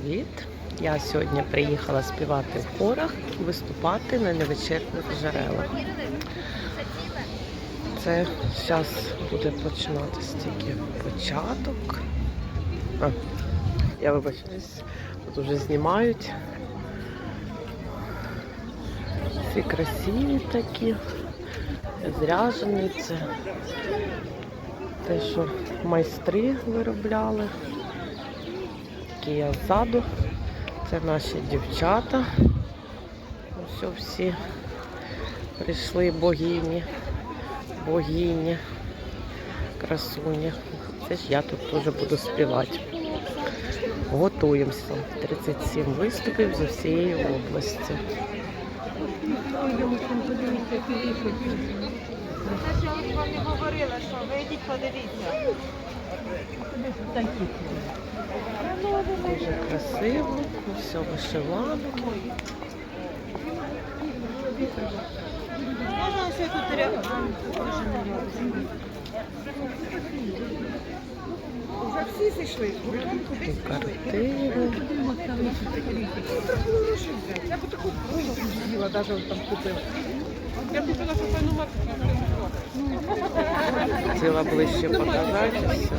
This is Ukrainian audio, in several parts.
привіт! Я сьогодні приїхала співати в хорах і виступати на невечерних джерелах. Це зараз буде починатися тільки початок. А, я вибачаюсь, тут вже знімають. Всі красиві такі, зряжені це. Те, що майстри виробляли. Такі я ззаду. Це наші дівчата. Ось всі прийшли богині, богині, красуні. Це ж я тут теж буду співати. Готуємося. 37 виступів з усієї області. Це ж я вам не говорила, що ви йдіть подивіться. Дуже красиво, все вишиванки. Можна все тут рядом? Вже всі зійшли. Я б таку з'їла, навіть там купила. Я купила, що певну марку. Хотіла ближче показати все.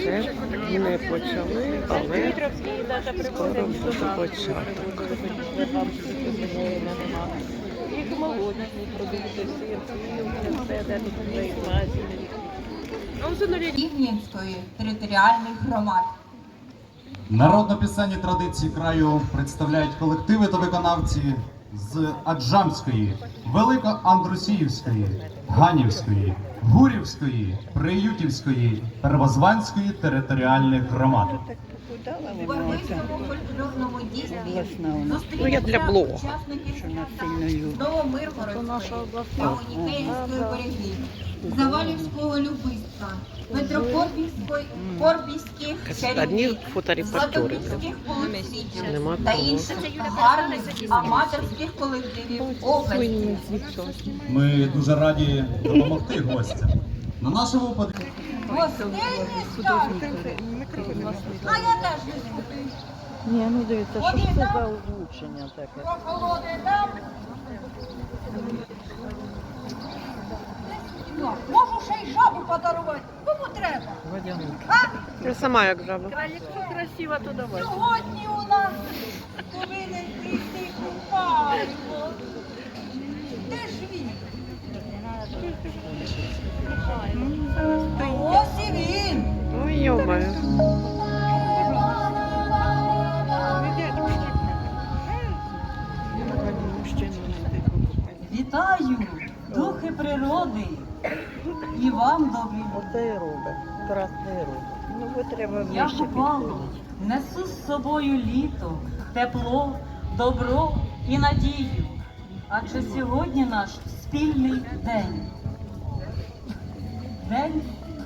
Ще не почали, але скоро буде початок. Молодні продукти, все, де тут територіальних громад. Народно-пісенні традиції краю представляють колективи та виконавці з Аджамської, Великоандрусіївської, Ганівської, Гурівської, Приютівської, Первозванської територіальних громад. У Барвинському фольклорному дійстві Ну, я для блогу. учасників Новомиргородської та Онікеївської берегів, Завалівського Порбівських Одні чарівниць, фоторепортери. Златобільських Нема та інших гарних аматорських колективів області. Ми дуже раді допомогти гостям. На нашому под... Гостей не. А я теж не. Ні, ну дивіться, що це за озвучення таке? Нам. Можу ще й жабу подарувати. Кому треба? Я сама як жаба. Якщо красиво, то давай. Сьогодні у нас повинен прийти купалько. Робить. Красний робить. Ну, треба Я ближче купала, підходити. несу з собою літо, тепло, добро і надію. Адже сьогодні наш спільний день. День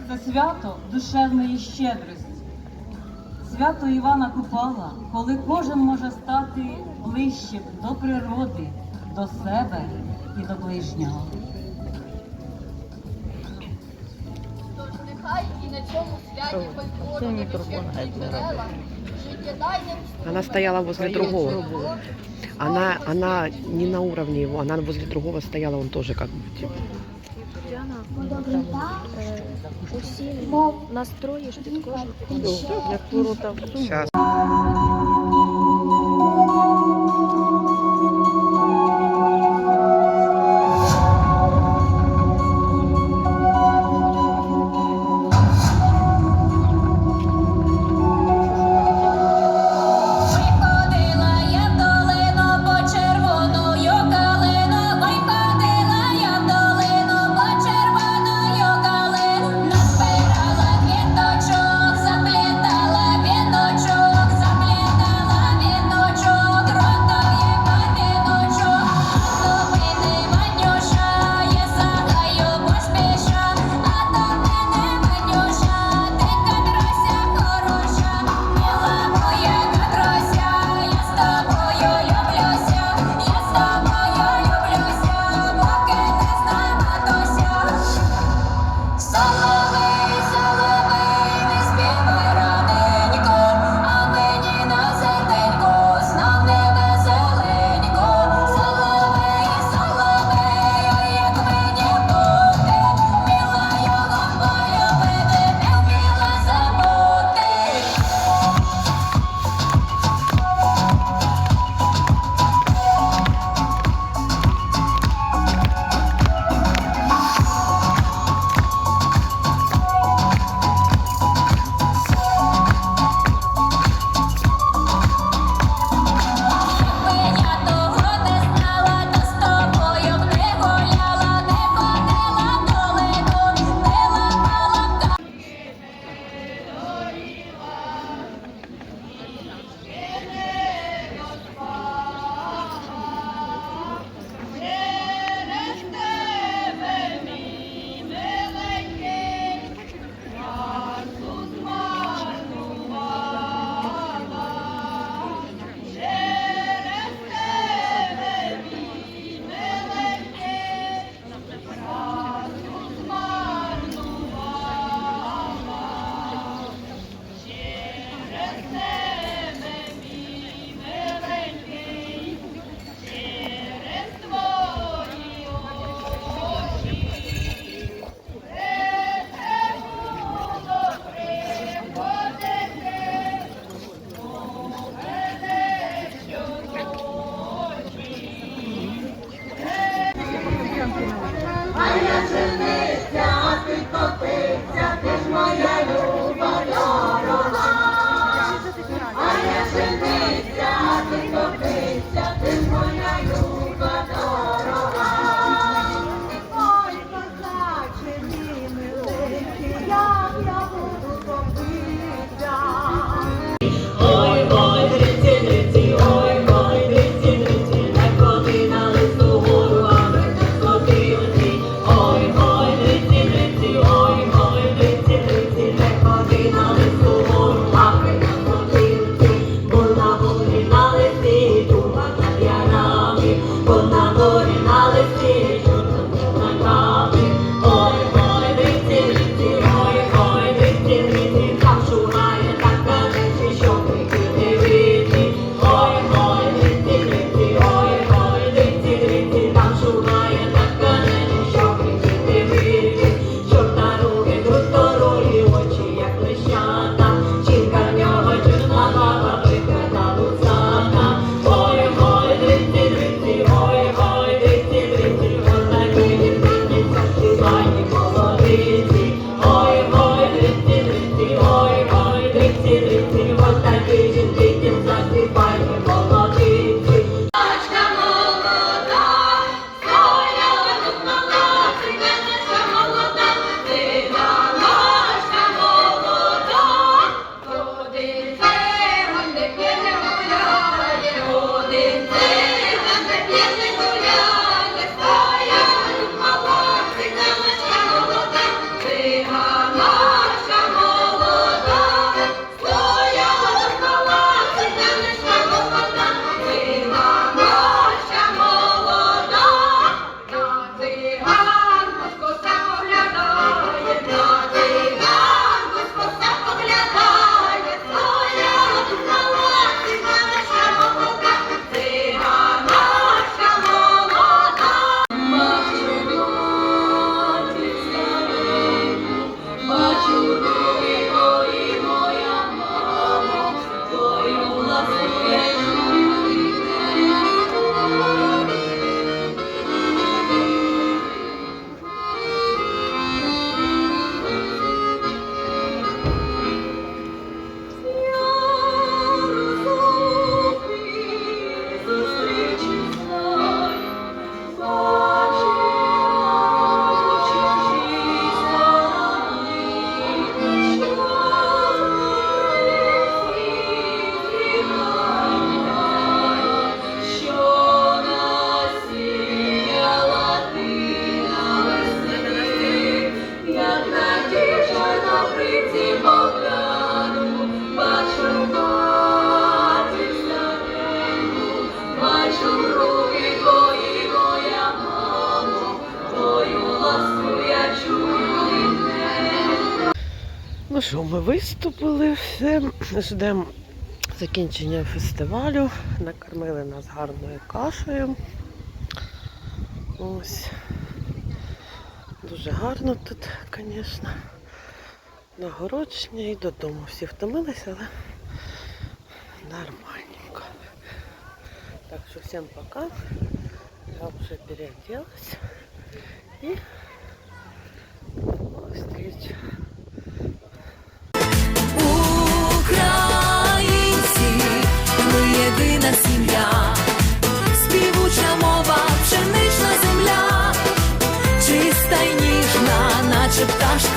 це свято душевної щедрості. Свято Івана Купала, коли кожен може стати ближчим до природи, до себе і до ближнього. Она стояла возле другого. Она, она не на уровне его, она возле другого стояла, он тоже как бы типа. усі настроїш під кожен Як ворота Ну що, ми виступили, все, ждемо закінчення фестивалю. Накормили нас гарною кашею. Ось. Дуже гарно тут, звісно. Нагородження і додому. Всі втомилися, але нормальненько. Так що всім пока. Я вже переоделась. І